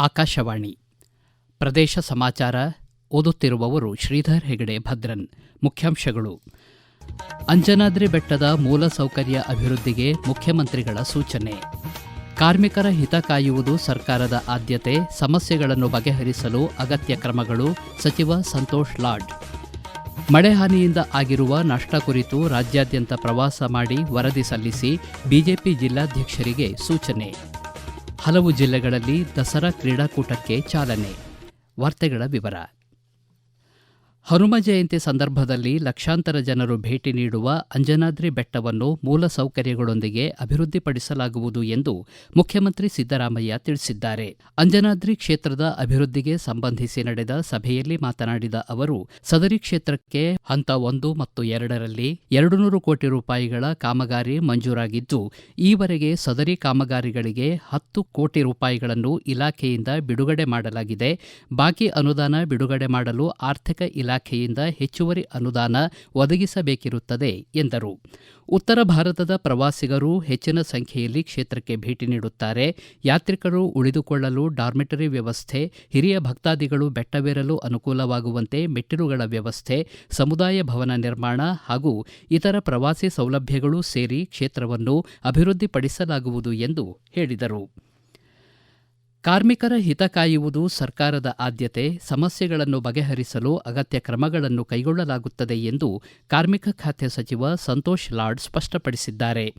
ಆಕಾಶವಾಣಿ. ಪ್ರದೇಶ ಸಮಾಚಾರ ಓದುತ್ತಿರುವವರು ಶ್ರೀಧರ್ ಹೆಗಡೆ, ಭದ್ರನ್. ಮುಖ್ಯಾಂಶಗಳು. ಅಂಜನಾದ್ರಿ ಬೆಟ್ಟದ ಮೂಲ ಸೌಕರ್ಯ ಅಭಿವೃದ್ಧಿಗೆ ಮುಖ್ಯಮಂತ್ರಿಗಳ ಸೂಚನೆ. ಕಾರ್ಮಿಕರ ಹಿತ ಕಾಯುವುದು ಸರ್ಕಾರದ ಆದ್ಯತೆ, ಸಮಸ್ಯೆಗಳನ್ನು ಬಗೆಹರಿಸಲು ಅಗತ್ಯ ಕ್ರಮಗಳು, ಸಚಿವ ಸಂತೋಷ್ ಲಾಡ್. ಮಳೆ ಹಾನಿಯಿಂದ ಆಗಿರುವ ನಷ್ಟ ಕುರಿತು ರಾಜ್ಯಾದ್ಯಂತ ಪ್ರವಾಸ ಮಾಡಿ ವರದಿ ಸಲ್ಲಿಸಿ ಬಿಜೆಪಿ ಜಿಲ್ಲಾಧ್ಯಕ್ಷರಿಗೆ ಸೂಚನೆ. ಹಲವು ಜಿಲ್ಲೆಗಳಲ್ಲಿ ದಸರಾ ಕ್ರೀಡಾಕೂಟಕ್ಕೆ ಚಾಲನೆ. ವಾರ್ತೆಗಳ ವಿವರ. ಹನುಮ ಜಯಂತಿ ಸಂದರ್ಭದಲ್ಲಿ ಲಕ್ಷಾಂತರ ಜನರು ಭೇಟಿ ನೀಡುವ ಅಂಜನಾದ್ರಿ ಬೆಟ್ಟವನ್ನು ಮೂಲ ಸೌಕರ್ಯಗಳೊಂದಿಗೆ ಅಭಿವೃದ್ಧಿಪಡಿಸಲಾಗುವುದು ಎಂದು ಮುಖ್ಯಮಂತ್ರಿ ಸಿದ್ದರಾಮಯ್ಯ ತಿಳಿಸಿದ್ದಾರೆ. ಅಂಜನಾದ್ರಿ ಕ್ಷೇತ್ರದ ಅಭಿವೃದ್ಧಿಗೆ ಸಂಬಂಧಿಸಿ ನಡೆದ ಸಭೆಯಲ್ಲಿ ಮಾತನಾಡಿದ ಅವರು, ಸದರಿ ಕ್ಷೇತ್ರಕ್ಕೆ ಹಂತ ಒಂದು ಮತ್ತು ಎರಡರಲ್ಲಿ ಎರಡು ನೂರು ಕೋಟಿ ರೂಪಾಯಿಗಳ ಕಾಮಗಾರಿ ಮಂಜೂರಾಗಿದ್ದು, ಈವರೆಗೆ ಸದರಿ ಕಾಮಗಾರಿಗಳಿಗೆ ಹತ್ತು ಕೋಟಿ ರೂಪಾಯಿಗಳನ್ನು ಇಲಾಖೆಯಿಂದ ಬಿಡುಗಡೆ ಮಾಡಲಾಗಿದೆ. ಬಾಕಿ ಅನುದಾನ ಬಿಡುಗಡೆ ಮಾಡಲು ಆರ್ಥಿಕ ಇಲಾಖೆಯಿಂದ ಹೆಚ್ಚುವರಿ ಅನುದಾನ ಒದಗಿಸಬೇಕಿರುತ್ತದೆ, ಎಂದರು. ಉತ್ತರ ಭಾರತದ ಪ್ರವಾಸಿಗರು ಹೆಚ್ಚಿನ ಸಂಖ್ಯೆಯಲ್ಲಿ ಕ್ಷೇತ್ರಕ್ಕೆ ಭೇಟಿ ನೀಡುತ್ತಾರೆ. ಯಾತ್ರಿಕರು ಉಳಿದುಕೊಳ್ಳಲು ಡಾರ್ಮೆಟರಿ ವ್ಯವಸ್ಥೆ, ಹಿರಿಯ ಭಕ್ತಾದಿಗಳು ಬೆಟ್ಟವೇರಲು ಅನುಕೂಲವಾಗುವಂತೆ ಮೆಟ್ಟಿಲುಗಳ ವ್ಯವಸ್ಥೆ, ಸಮುದಾಯ ಭವನ ನಿರ್ಮಾಣ ಹಾಗೂ ಇತರ ಪ್ರವಾಸಿ ಸೌಲಭ್ಯಗಳೂ ಸೇರಿ ಕ್ಷೇತ್ರವನ್ನು ಅಭಿವೃದ್ಧಿಪಡಿಸಲಾಗುವುದು ಎಂದು ಹೇಳಿದರು. ಕಾರ್ಮಿಕರ ಹಿತ ಕಾಯುವುದು ಸರ್ಕಾರದ ಆದ್ಯತೆ, ಸಮಸ್ಯೆಗಳನ್ನು ಬಗೆಹರಿಸಲು ಅಗತ್ಯ ಕ್ರಮಗಳನ್ನು ಕೈಗೊಳ್ಳಲಾಗುತ್ತದೆ ಎಂದು ಕಾರ್ಮಿಕ ಖಾತೆ ಸಚಿವ ಸಂತೋಷ್ ಲಾಡ್ ಸ್ಪಷ್ಟಪಡಿಸಿದ್ದಾರೆ.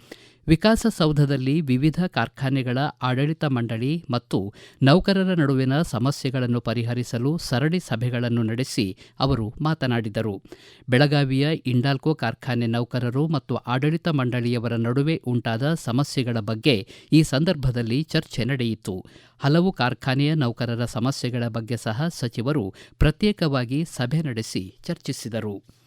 ವಿಕಾಸಸೌಧದಲ್ಲಿ ವಿವಿಧ ಕಾರ್ಖಾನೆಗಳ ಆಡಳಿತ ಮಂಡಳಿ ಮತ್ತು ನೌಕರರ ನಡುವಿನ ಸಮಸ್ಯೆಗಳನ್ನು ಪರಿಹರಿಸಲು ಸರಣಿ ಸಭೆಗಳನ್ನು ನಡೆಸಿ ಅವರು ಮಾತನಾಡಿದರು. ಬೆಳಗಾವಿಯ ಇಂಡಾಲ್ಕೋ ಕಾರ್ಖಾನೆ ನೌಕರರು ಮತ್ತು ಆಡಳಿತ ಮಂಡಳಿಯವರ ನಡುವೆ ಉಂಟಾದ ಸಮಸ್ಯೆಗಳ ಬಗ್ಗೆ ಈ ಸಂದರ್ಭದಲ್ಲಿ ಚರ್ಚೆ ನಡೆಯಿತು. ಹಲವು ಕಾರ್ಖಾನೆಯ ನೌಕರರ ಸಮಸ್ಯೆಗಳ ಬಗ್ಗೆ ಸಹ ಸಚಿವರು ಪ್ರತ್ಯೇಕವಾಗಿ ಸಭೆ ನಡೆಸಿ ಚರ್ಚಿಸಿದರು.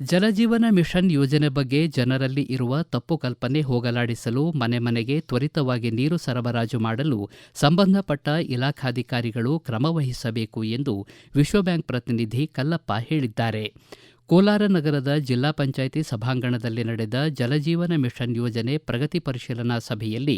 ಜಲಜೀವನ ಮಿಷನ್ ಯೋಜನೆ ಬಗ್ಗೆ ಜನರಲ್ಲಿ ಇರುವ ತಪ್ಪು ಕಲ್ಪನೆ ಹೋಗಲಾಡಿಸಲು ಮನೆ ಮನೆಗೆ ತ್ವರಿತವಾಗಿ ನೀರು ಸರಬರಾಜು ಮಾಡಲು ಸಂಬಂಧಪಟ್ಟ ಇಲಾಖಾಧಿಕಾರಿಗಳು ಕ್ರಮವಹಿಸಬೇಕು ಎಂದು ವಿಶ್ವಬ್ಯಾಂಕ್ ಪ್ರತಿನಿಧಿ ಕಲ್ಲಪ್ಪ ಹೇಳಿದ್ದಾರೆ. ಕೋಲಾರ ನಗರದ ಜಿಲ್ಲಾ ಪಂಚಾಯಿತಿ ಸಭಾಂಗಣದಲ್ಲಿ ನಡೆದ ಜಲಜೀವನ ಮಿಷನ್ ಯೋಜನೆ ಪ್ರಗತಿ ಪರಿಶೀಲನಾ ಸಭೆಯಲ್ಲಿ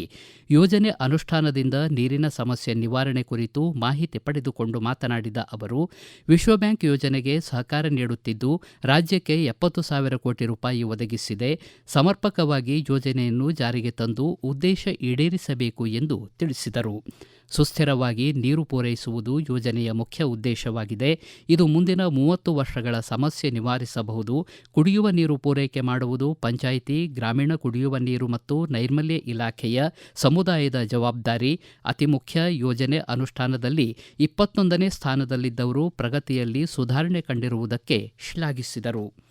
ಯೋಜನೆ ಅನುಷ್ಠಾನದಿಂದ ನೀರಿನ ಸಮಸ್ಯೆ ನಿವಾರಣೆ ಕುರಿತು ಮಾಹಿತಿ ಪಡೆದುಕೊಂಡು ಮಾತನಾಡಿದ ಅವರು ವಿಶ್ವಬ್ಯಾಂಕ್ ಯೋಜನೆಗೆ ಸಹಕಾರ ನೀಡುತ್ತಿದ್ದು, ರಾಜ್ಯಕ್ಕೆ ಎಪ್ಪತ್ತು ಸಾವಿರ ಕೋಟಿ ರೂಪಾಯಿ ಒದಗಿಸಿದೆ. ಸಮರ್ಪಕವಾಗಿ ಯೋಜನೆಯನ್ನು ಜಾರಿಗೆ ತಂದು ಉದ್ದೇಶ ಈಡೇರಿಸಬೇಕು ಎಂದು ತಿಳಿಸಿದರು. ಸುಸ್ಥಿರವಾಗಿ ನೀರು ಪೂರೈಸುವುದು ಯೋಜನೆಯ ಮುಖ್ಯ ಉದ್ದೇಶವಾಗಿದೆ. ಇದು ಮುಂದಿನ ಮೂವತ್ತು ವರ್ಷಗಳ ಸಮಸ್ಯೆ ನಿವಾರಿಸಬಹುದು. ಕುಡಿಯುವ ನೀರು ಪೂರೈಕೆ ಮಾಡುವುದು ಪಂಚಾಯಿತಿ, ಗ್ರಾಮೀಣ ಕುಡಿಯುವ ನೀರು ಮತ್ತು ನೈರ್ಮಲ್ಯ ಇಲಾಖೆಯ ಸಮುದಾಯದ ಜವಾಬ್ದಾರಿ. ಅತಿ ಮುಖ್ಯ ಯೋಜನೆ ಅನುಷ್ಠಾನದಲ್ಲಿ ಇಪ್ಪತ್ತೊಂದನೇ ಸ್ಥಾನದಲ್ಲಿದ್ದವರು ಪ್ರಗತಿಯಲ್ಲಿ ಸುಧಾರಣೆ ಕಂಡಿರುವುದಕ್ಕೆ ಶ್ಲಾಘಿಸಿದರು.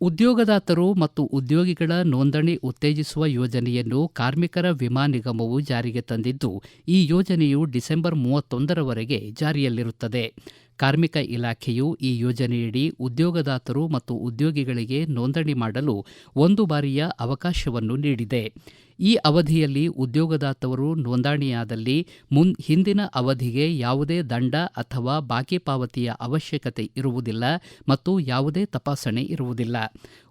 ಉದ್ಯೋಗದಾತರು ಮತ್ತು ಉದ್ಯೋಗಿಗಳ ನೋಂದಣಿ ಉತ್ತೇಜಿಸುವ ಯೋಜನೆಯನ್ನು ಕಾರ್ಮಿಕರ ವಿಮಾ ನಿಗಮವು ಜಾರಿಗೆ ತಂದಿದ್ದು, ಈ ಯೋಜನೆಯು ಡಿಸೆಂಬರ್ ಮೂವತ್ತೊಂದರವರೆಗೆ ಜಾರಿಯಲ್ಲಿರುತ್ತದೆ. ಕಾರ್ಮಿಕ ಇಲಾಖೆಯು ಈ ಯೋಜನೆಯಡಿ ಉದ್ಯೋಗದಾತರು ಮತ್ತು ಉದ್ಯೋಗಿಗಳಿಗೆ ನೋಂದಣಿ ಮಾಡಲು ಒಂದು ಬಾರಿಯ ಅವಕಾಶವನ್ನು ನೀಡಿದೆ. ಈ ಅವಧಿಯಲ್ಲಿ ಉದ್ಯೋಗದಾತರು ನೋಂದಣಿಯಾದಲ್ಲಿ ಮುನ್, ಹಿಂದಿನ ಅವಧಿಗೆ ಯಾವುದೇ ದಂಡ ಅಥವಾ ಬಾಕಿ ಪಾವತಿಯ ಅವಶ್ಯಕತೆ ಇರುವುದಿಲ್ಲ ಮತ್ತು ಯಾವುದೇ ತಪಾಸಣೆ ಇರುವುದಿಲ್ಲ.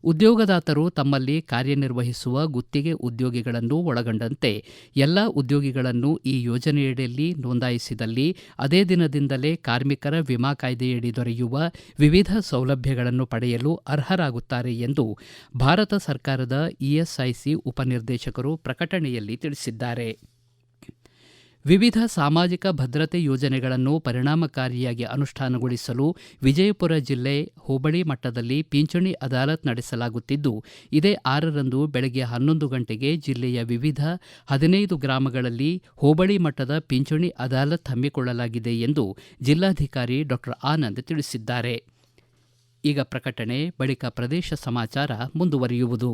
ಉದ್ಯೋಗದಾತರು ತಮ್ಮಲ್ಲಿ ಕಾರ್ಯನಿರ್ವಹಿಸುವ ಗುತ್ತಿಗೆ ಉದ್ಯೋಗಿಗಳನ್ನು ಒಳಗೊಂಡಂತೆ ಎಲ್ಲ ಉದ್ಯೋಗಿಗಳನ್ನು ಈ ಯೋಜನೆಯಡಿಯಲ್ಲಿ ನೋಂದಾಯಿಸಿದಲ್ಲಿ ಅದೇ ದಿನದಿಂದಲೇ ಕಾರ್ಮಿಕರ ವಿಮಾ ಕಾಯ್ದೆಯಡಿ ದೊರೆಯುವ ವಿವಿಧ ಸೌಲಭ್ಯಗಳನ್ನು ಪಡೆಯಲು ಅರ್ಹರಾಗುತ್ತಾರೆ ಎಂದು ಭಾರತ ಸರ್ಕಾರದ ಇಎಸ್ಐಸಿ ಉಪನಿರ್ದೇಶಕರು ಪ್ರಕಟಣೆಯಲ್ಲಿ ತಿಳಿಸಿದ್ದಾರೆ. ವಿವಿಧ ಸಾಮಾಜಿಕ ಭದ್ರತೆ ಯೋಜನೆಗಳನ್ನು ಪರಿಣಾಮಕಾರಿಯಾಗಿ ಅನುಷ್ಠಾನಗೊಳಿಸಲು ವಿಜಯಪುರ ಜಿಲ್ಲೆ ಹೋಬಳಿ ಮಟ್ಟದಲ್ಲಿ ಪಿಂಚಣಿ ಅದಾಲತ್ ನಡೆಸಲಾಗುತ್ತಿದ್ದು, ಇದೇ ಆರರಂದು ಬೆಳಗ್ಗೆ ಹನ್ನೊಂದು ಗಂಟೆಗೆ ಜಿಲ್ಲೆಯ ವಿವಿಧ ಹದಿನೈದು ಗ್ರಾಮಗಳಲ್ಲಿ ಹೋಬಳಿ ಮಟ್ಟದ ಪಿಂಚಣಿ ಅದಾಲತ್ ಹಮ್ಮಿಕೊಳ್ಳಲಾಗಿದೆ ಎಂದು ಜಿಲ್ಲಾಧಿಕಾರಿ ಡಾಕ್ಟರ್ ಆನಂದ್ ತಿಳಿಸಿದ್ದಾರೆ. ಈಗ ಪ್ರಕಟಣೆ, ಬಳಿಕ ಪ್ರದೇಶ ಸಮಾಚಾರ ಮುಂದುವರಿಯುವುದು.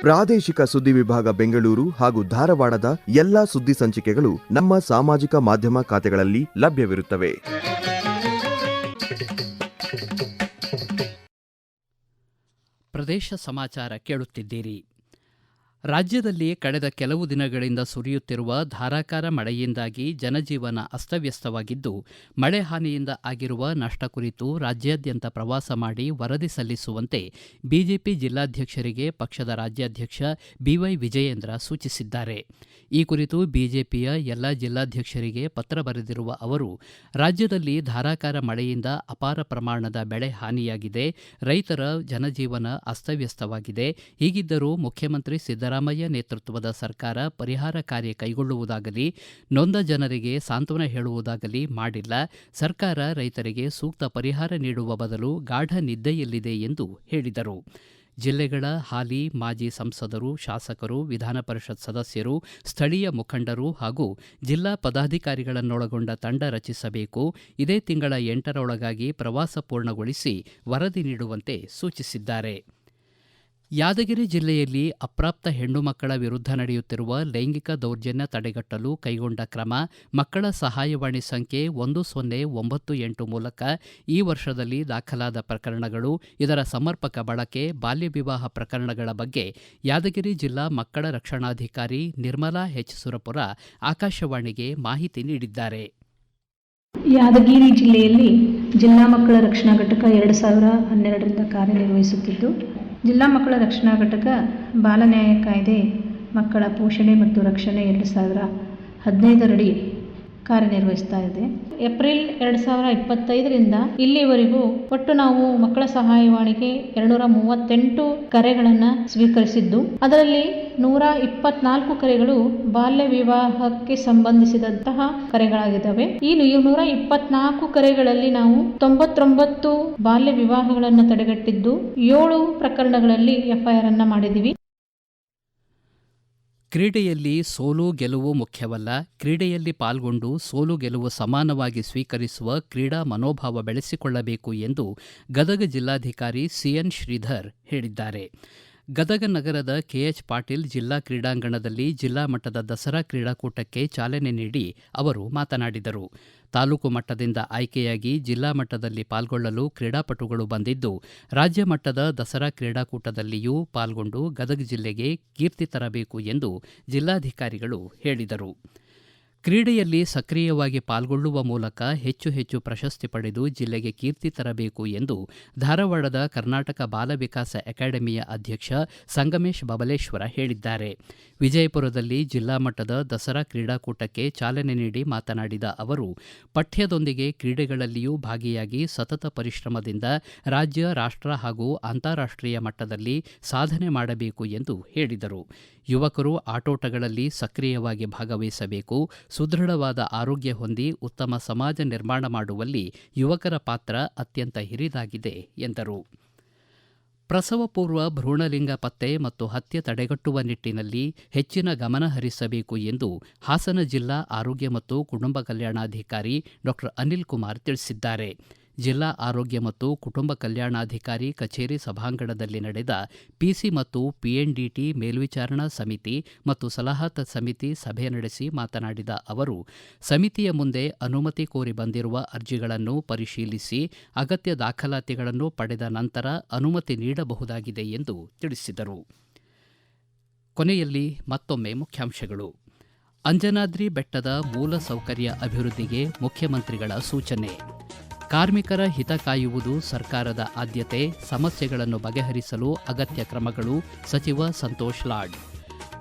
ಪ್ರಾದೇಶಿಕ ಸುದ್ದಿ ವಿಭಾಗ ಬೆಂಗಳೂರು ಹಾಗೂ ಧಾರವಾಡದ ಎಲ್ಲಾ ಸುದ್ದಿ ಸಂಚಿಕೆಗಳು ನಮ್ಮ ಸಾಮಾಜಿಕ ಮಾಧ್ಯಮ ಖಾತೆಗಳಲ್ಲಿ ಲಭ್ಯವಿರುತ್ತವೆ. ಪ್ರದೇಶ ಸಮಾಚಾರ ಕೇಳುತ್ತಿದ್ದೀರಿ. ರಾಜ್ಯದಲ್ಲಿ ಕಳೆದ ಕೆಲವು ದಿನಗಳಿಂದ ಸುರಿಯುತ್ತಿರುವ ಧಾರಾಕಾರ ಮಳೆಯಿಂದಾಗಿ ಜನಜೀವನ ಅಸ್ತವ್ಯಸ್ತವಾಗಿದ್ದು, ಮಳೆ ಹಾನಿಯಿಂದ ಆಗಿರುವ ನಷ್ಟ ಕುರಿತು ರಾಜ್ಯಾದ್ಯಂತ ಪ್ರವಾಸ ಮಾಡಿ ವರದಿ ಸಲ್ಲಿಸುವಂತೆ ಬಿಜೆಪಿ ಜಿಲ್ಲಾಧ್ಯಕ್ಷರಿಗೆ ಪಕ್ಷದ ರಾಜ್ಯಾಧ್ಯಕ್ಷ ಬಿವೈ ವಿಜಯೇಂದ್ರ ಸೂಚಿಸಿದ್ದಾರೆ. ಈ ಕುರಿತು ಬಿಜೆಪಿಯ ಎಲ್ಲ ಜಿಲ್ಲಾಧ್ಯಕ್ಷರಿಗೆ ಪತ್ರ ಬರೆದಿರುವ ಅವರು, ರಾಜ್ಯದಲ್ಲಿ ಧಾರಾಕಾರ ಮಳೆಯಿಂದ ಅಪಾರ ಪ್ರಮಾಣದ ಬೆಳೆ ಹಾನಿಯಾಗಿದೆ, ರೈತರ ಜನಜೀವನ ಅಸ್ತವ್ಯಸ್ತವಾಗಿದೆ, ಹೀಗಿದ್ದರೂ ಮುಖ್ಯಮಂತ್ರಿ ಸಿದ್ದರಾಮಯ್ಯ ನೇತೃತ್ವದ ಸರ್ಕಾರ ಪರಿಹಾರ ಕಾರ್ಯ ಕೈಗೊಳ್ಳುವುದಾಗಲಿ, ನೊಂದ ಜನರಿಗೆ ಸಾಂತ್ವನ ಹೇಳುವುದಾಗಲಿ ಮಾಡಿಲ್ಲ. ಸರ್ಕಾರ ರೈತರಿಗೆ ಸೂಕ್ತ ಪರಿಹಾರ ನೀಡುವ ಬದಲು ಗಾಢ ನಿದ್ದೆಯಲ್ಲಿದೆ ಎಂದು ಹೇಳಿದರು. ಜಿಲ್ಲೆಗಳ ಹಾಲಿ, ಮಾಜಿ ಸಂಸದರು, ಶಾಸಕರು, ವಿಧಾನ ಪರಿಷತ್ ಸದಸ್ಯರು, ಸ್ಥಳೀಯ ಮುಖಂಡರು ಹಾಗೂ ಜಿಲ್ಲಾ ಪದಾಧಿಕಾರಿಗಳನ್ನೊಳಗೊಂಡ ತಂಡ ರಚಿಸಬೇಕು. ಇದೇ ತಿಂಗಳ ಎಂಟರೊಳಗಾಗಿ ಪ್ರವಾಸ ಪೂರ್ಣಗೊಳಿಸಿ ವರದಿ ನೀಡುವಂತೆ ಸೂಚಿಸಿದ್ದಾರೆ. ಯಾದಗಿರಿ ಜಿಲ್ಲೆಯಲ್ಲಿ ಅಪ್ರಾಪ್ತ ಹೆಣ್ಣು ಮಕ್ಕಳ ವಿರುದ್ಧ ನಡೆಯುತ್ತಿರುವ ಲೈಂಗಿಕ ದೌರ್ಜನ್ಯ ತಡೆಗಟ್ಟಲು ಕೈಗೊಂಡ ಕ್ರಮ ಮಕ್ಕಳ ಸಹಾಯವಾಣಿ ಸಂಖ್ಯೆ ಒಂದು ಸೊನ್ನೆ ಒಂಬತ್ತು ಎಂಟು ಮೂಲಕ ಈ ವರ್ಷದಲ್ಲಿ ದಾಖಲಾದ ಪ್ರಕರಣಗಳು, ಇದರ ಸಮರ್ಪಕ ಬಳಕೆ, ಬಾಲ್ಯ ವಿವಾಹ ಪ್ರಕರಣಗಳ ಬಗ್ಗೆ ಯಾದಗಿರಿ ಜಿಲ್ಲಾ ಮಕ್ಕಳ ರಕ್ಷಣಾಧಿಕಾರಿ ನಿರ್ಮಲಾ ಎಚ್. ಸುರಪುರ ಆಕಾಶವಾಣಿಗೆ ಮಾಹಿತಿ ನೀಡಿದ್ದಾರೆ. ಯಾದಗಿರಿ ಜಿಲ್ಲೆಯಲ್ಲಿ ಜಿಲ್ಲಾ ಮಕ್ಕಳ ರಕ್ಷಣಾ ಘಟಕ ಎರಡು ಸಾವಿರ ಹನ್ನೆರಡರಿಂದ ಕಾರ್ಯನಿರ್ವಹಿಸುತ್ತಿದ್ದು ಜಿಲ್ಲಾ ಮಕ್ಕಳ ರಕ್ಷಣಾ ಘಟಕ ಬಾಲನ್ಯಾಯ ಕಾಯ್ದೆ ಮಕ್ಕಳ ಪೋಷಣೆ ಮತ್ತು ರಕ್ಷಣೆ ಎರಡು ಸಾವಿರ ಹದಿನೈದರಡಿ ಕಾರ್ಯನಿರ್ವಹಿಸ್ತಾ ಇದೆ. ಏಪ್ರಿಲ್ ಎರಡು ಸಾವಿರ ಇಪ್ಪತ್ತೈದರಿಂದ ಇಲ್ಲಿವರೆಗೂ ಒಟ್ಟು ನಾವು ಮಕ್ಕಳ ಸಹಾಯವಾಣಿಗೆ ಎರಡುನೂರ ಮೂವತ್ತೆಂಟು ಕರೆಗಳನ್ನು ಸ್ವೀಕರಿಸಿದ್ದು. ಅದರಲ್ಲಿ ನೂರ ಇಪ್ಪತ್ನಾಲ್ಕು ಕರೆಗಳು ಬಾಲ್ಯ ವಿವಾಹಕ್ಕೆ ಸಂಬಂಧಿಸಿದಂತಹ ಕರೆಗಳಾಗಿದ್ದಾವೆ. ಈ ನೂರ ಇಪ್ಪತ್ನಾಲ್ಕು ಕರೆಗಳಲ್ಲಿ ನಾವು ತೊಂಬತ್ತೊಂಬತ್ತು ಬಾಲ್ಯ ವಿವಾಹಗಳನ್ನು ತಡೆಗಟ್ಟಿದ್ದು, ಏಳು ಪ್ರಕರಣಗಳಲ್ಲಿ ಎಫ್ಐಆರ್ ಅನ್ನ ಮಾಡಿದ್ದೀವಿ. ಕ್ರೀಡೆಯಲ್ಲಿ ಸೋಲು ಗೆಲುವು ಮುಖ್ಯವಲ್ಲ. ಕ್ರೀಡೆಯಲ್ಲಿ ಪಾಲ್ಗೊಂಡು ಸೋಲು ಗೆಲುವು ಸಮಾನವಾಗಿ ಸ್ವೀಕರಿಸುವ ಕ್ರೀಡಾ ಮನೋಭಾವ ಬೆಳೆಸಿಕೊಳ್ಳಬೇಕು ಎಂದು ಗದಗ ಜಿಲ್ಲಾಧಿಕಾರಿ ಸಿಎನ್ ಶ್ರೀಧರ್ ಹೇಳಿದ್ದಾರೆ. ಗದಗ ನಗರದ ಕೆಎಚ್ ಪಾಟೀಲ್ ಜಿಲ್ಲಾ ಕ್ರೀಡಾಂಗಣದಲ್ಲಿ ಜಿಲ್ಲಾ ಮಟ್ಟದ ದಸರಾ ಕ್ರೀಡಾಕೂಟಕ್ಕೆ ಚಾಲನೆ ನೀಡಿ ಅವರು ಮಾತನಾಡಿದರು. ತಾಲೂಕು ಮಟ್ಟದಿಂದ ಆಯ್ಕೆಯಾಗಿ ಜಿಲ್ಲಾ ಮಟ್ಟದಲ್ಲಿ ಪಾಲ್ಗೊಳ್ಳಲು ಕ್ರೀಡಾಪಟುಗಳು ಬಂದಿದ್ದು, ರಾಜ್ಯ ಮಟ್ಟದ ದಸರಾ ಕ್ರೀಡಾಕೂಟದಲ್ಲಿಯೂ ಪಾಲ್ಗೊಂಡು ಗದಗ ಜಿಲ್ಲೆಗೆ ಕೀರ್ತಿ ತರಬೇಕು ಎಂದು ಜಿಲ್ಲಾಧಿಕಾರಿಗಳು ಹೇಳಿದರು. ಕ್ರೀಡೆಯಲ್ಲಿ ಸಕ್ರಿಯವಾಗಿ ಪಾಲ್ಗೊಳ್ಳುವ ಮೂಲಕ ಹೆಚ್ಚು ಹೆಚ್ಚು ಪ್ರಶಸ್ತಿ ಪಡೆದು ಜಿಲ್ಲೆಗೆ ಕೀರ್ತಿ ತರಬೇಕು ಎಂದು ಧಾರವಾಡದ ಕರ್ನಾಟಕ ಬಾಲ ವಿಕಾಸ ಅಕಾಡೆಮಿಯ ಅಧ್ಯಕ್ಷ ಸಂಗಮೇಶ್ ಬಬಲೇಶ್ವರ ಹೇಳಿದ್ದಾರೆ. ವಿಜಯಪುರದಲ್ಲಿ ಜಿಲ್ಲಾ ಮಟ್ಟದ ದಸರಾ ಕ್ರೀಡಾಕೂಟಕ್ಕೆ ಚಾಲನೆ ನೀಡಿ ಮಾತನಾಡಿದ ಅವರು, ಪಠ್ಯದೊಂದಿಗೆ ಕ್ರೀಡೆಗಳಲ್ಲಿಯೂ ಭಾಗಿಯಾಗಿ ಸತತ ಪರಿಶ್ರಮದಿಂದ ರಾಜ್ಯ, ರಾಷ್ಟ್ರ ಹಾಗೂ ಅಂತಾರಾಷ್ಟ್ರೀಯ ಮಟ್ಟದಲ್ಲಿ ಸಾಧನೆ ಮಾಡಬೇಕು ಎಂದು ಹೇಳಿದರು. ಯುವಕರು ಆಟೋಟಗಳಲ್ಲಿ ಸಕ್ರಿಯವಾಗಿ ಭಾಗವಹಿಸಬೇಕು ಸುದೃಢವಾದ ಆರೋಗ್ಯ ಹೊಂದಿ ಉತ್ತಮ ಸಮಾಜ ನಿರ್ಮಾಣ ಮಾಡುವಲ್ಲಿ ಯುವಕರ ಪಾತ್ರ ಅತ್ಯಂತ ಹಿರಿದಾಗಿದೆ, ಎಂದರು. ಪ್ರಸವ ಪೂರ್ವ ಭ್ರೂಣಲಿಂಗ ಪತ್ತೆ ಮತ್ತು ಹತ್ಯೆ ತಡೆಗಟ್ಟುವ ನಿಟ್ಟಿನಲ್ಲಿ ಹೆಚ್ಚಿನ ಗಮನ ಹರಿಸಬೇಕು ಎಂದು ಹಾಸನ ಜಿಲ್ಲಾ ಆರೋಗ್ಯ ಮತ್ತು ಕುಟುಂಬ ಕಲ್ಯಾಣಾಧಿಕಾರಿ ಡಾಕ್ಟರ್ ಅನಿಲ್ ಕುಮಾರ್ ತಿಳಿಸಿದ್ದಾರೆ. ಜಿಲ್ಲಾ ಆರೋಗ್ಯ ಮತ್ತು ಕುಟುಂಬ ಕಲ್ಯಾಣಾಧಿಕಾರಿ ಕಚೇರಿ ಸಭಾಂಗಣದಲ್ಲಿ ನಡೆದ ಪಿಸಿ ಮತ್ತು ಪಿಎನ್ಡಿಟಿ ಮೇಲ್ವಿಚಾರಣಾ ಸಮಿತಿ ಮತ್ತು ಸಲಹಾ ಸಮಿತಿ ಸಭೆ ನಡೆಸಿ ಮಾತನಾಡಿದ ಅವರು, ಸಮಿತಿಯ ಮುಂದೆ ಅನುಮತಿ ಕೋರಿ ಬಂದಿರುವ ಅರ್ಜಿಗಳನ್ನು ಪರಿಶೀಲಿಸಿ ಅಗತ್ಯ ದಾಖಲಾತಿಗಳನ್ನು ಪಡೆದ ನಂತರ ಅನುಮತಿ ನೀಡಬಹುದಾಗಿದೆ ಎಂದು ತಿಳಿಸಿದರು. ಕೊನೆಯಲ್ಲಿ ಮತ್ತೊಮ್ಮೆ ಮುಖ್ಯಾಂಶಗಳು. ಅಂಜನಾದ್ರಿ ಬೆಟ್ಟದ ಮೂಲ ಸೌಕರ್ಯ ಅಭಿವೃದ್ಧಿಗೆ ಮುಖ್ಯಮಂತ್ರಿಗಳ ಸೂಚನೆ. ಕಾರ್ಮಿಕರ ಹಿತ ಕಾಯುವುದು ಸರ್ಕಾರದ ಆದ್ಯತೆ, ಸಮಸ್ಯೆಗಳನ್ನು ಬಗೆಹರಿಸಲು ಅಗತ್ಯ ಕ್ರಮಗಳು, ಸಚಿವ ಸಂತೋಷ್ ಲಾಡ್.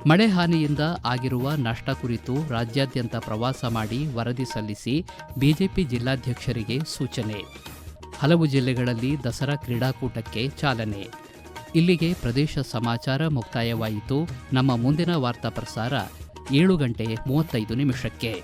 ಮಳೆ ಹಾನಿಯಿಂದ ಆಗಿರುವ ನಷ್ಟ ಕುರಿತು ರಾಜ್ಯಾದ್ಯಂತ ಪ್ರವಾಸ ಮಾಡಿ ವರದಿ ಸಲ್ಲಿಸಿ ಬಿಜೆಪಿ ಜಿಲ್ಲಾಧ್ಯಕ್ಷರಿಗೆ ಸೂಚನೆ. ಹಲವು ಜಿಲ್ಲೆಗಳಲ್ಲಿ ದಸರಾ ಕ್ರೀಡಾಕೂಟಕ್ಕೆ ಚಾಲನೆ. ಇಲ್ಲಿಗೆ ಪ್ರದೇಶ ಸಮಾಚಾರ ಮುಕ್ತಾಯವಾಯಿತು. ನಮ್ಮ ಮುಂದಿನ ವಾರ್ತಾ ಪ್ರಸಾರ ಏಳು ಗಂಟೆ ಮೂವತ್ತೈದು ನಿಮಿಷಕ್ಕೆ.